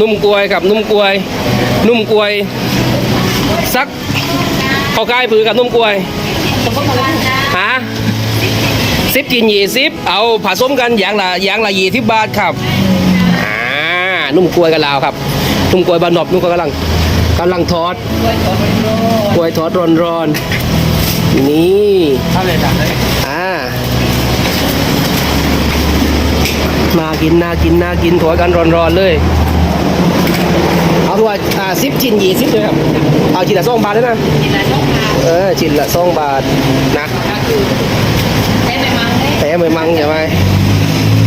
นุ่มกลวยกับนุ่มกลวย นุ่มกลวยสักเอากายผือกับนุ่มกลวยฮะสิบกินยี่สิบเอาผสมกันอย่างละอย่างละยี่สิบบาทครับอ่านุ่มกลวยกับลาวครับนุ่มกลวยบานอบนุ่มกลวยกำลังกำลังทอดกลวยทอดร้อนๆนี่ถ้าเลยจัดเลยอ่ามากินน่ากินน่ากินถอยกันร้อนๆเลย เอาตัวอ่าสิบชิ้นยี่สิบเลยครับ เอาชิ้นละสองบาทเลยนะ กินอะไรต้องทานเออชิ้นละสองบาทนะก็คือใช้ไปมังได้แต่ไม่มังใช่ไหม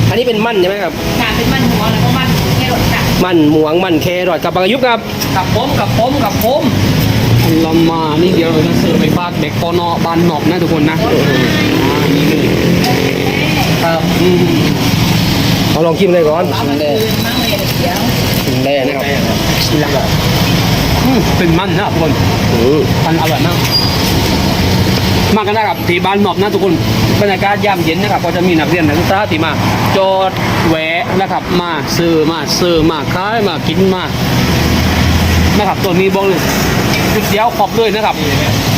อันนี้เป็นมันใช่ไหมครับทานเป็นมันหัวแล้วก็มันแค่รสจัดมันหมวงมันแครอทกับปลากระยุกครับกับผมกับผมกับผมเรามานี่เดี๋ยวเราจะเสิร์ฟไปฝากเด็กปอนอบานนอกนะทุกคนนะอ่านี่เลยครับอืมเอาลองชิมเลยก่อน เอามันคืนมั่งเลยเดี๋ยวชิ มได้นะครับอืมเป็นมันนะทุกคนอืมพันอร่อยมาก มากันได้กับที่บ้านหนอบนะทุกคนบรรยากาศยามเย็นนะครับก็จะมีนักเรียนนักศึกษาที่มาจอดแวะนะครับ มาซื้อมาซื้อมาขายมากินมานะครับตัวนี้บอกเลยจุดเดียวขอบเลยนะครับ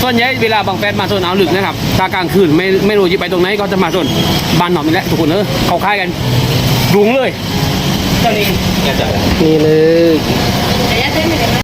ส่วนใหญ่เวลาบางแฟนมาโซนเอาวลึกนะครับถ้ากลางคืนไม่ไม่รู้จะไปตรงไหนก็จะมาโซนบ้านหนอบนี่แหละทุกคนเออเขาคายกันรุงเลย เจ้านี้นี่เลยแต่ยาเส้นไม่ได้